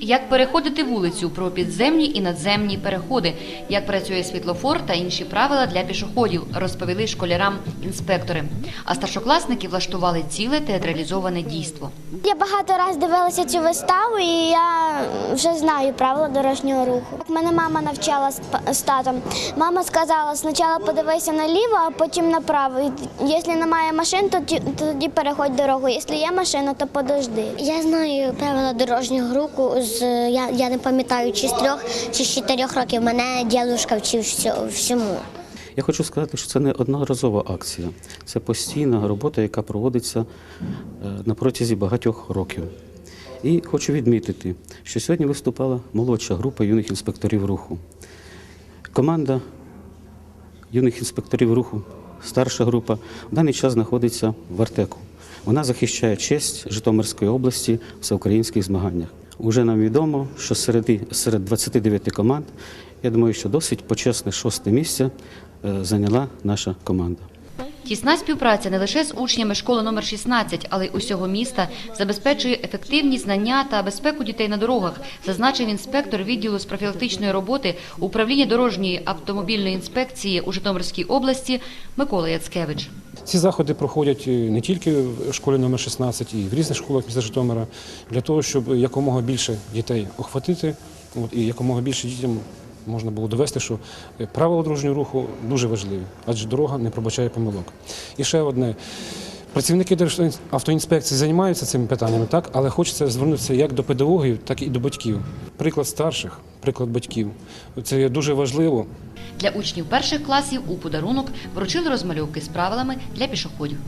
Як переходити вулицю про підземні і надземні переходи, як працює світлофор та інші правила для пішоходів, розповіли школярам інспектори. А старшокласники влаштували ціле театралізоване дійство. Я багато разів дивилася цю виставу, і я вже знаю правила дорожнього руху. Мене мама навчала з татом. Мама сказала, спочатку подивися наліво, а потім направо. Якщо немає машин, то тоді переходь дорогу. Якщо є машина, то подожди. Я знаю правила дорожнього руху з я, я не пам'ятаю, чи з трьох чи з чотирьох років. Мене дідусь вчив всьому. Я хочу сказати, що це не одноразова акція, це постійна робота, яка проводиться е, на протязі багатьох років. І хочу відмітити, що сьогодні виступала молодша група юних інспекторів руху. Команда юних інспекторів руху, старша група, в даний час знаходиться в Артеку. Вона захищає честь Житомирської області в всеукраїнських змаганнях. Уже нам відомо, що серед, серед 29 команд, я думаю, що досить почесне шосте місце е, зайняла наша команда. Тісна співпраця не лише з учнями школи номер 16, але й усього міста забезпечує ефективні знання та безпеку дітей на дорогах, зазначив інспектор відділу з профілактичної роботи управління дорожньої автомобільної інспекції у Житомирській області Микола Яцкевич. Ці заходи проходять е, не тільки в школі номер 16, і в різних школах міста Житомира для того, щоб якомога більше дітей охватити, от, і якомога більше дітям можна було довести, що е, правила дорожнього руху дуже важливі, адже дорога не пробачає помилок. І ще одне. Працівники Державтоінспекції займаються цими питаннями, так, але хочеться звернутися як до педагогів, так і до батьків. Приклад старших, приклад батьків. Це є дуже важливо. Для учнів перших класів у подарунок вручили розмальовки з правилами для пішоходів.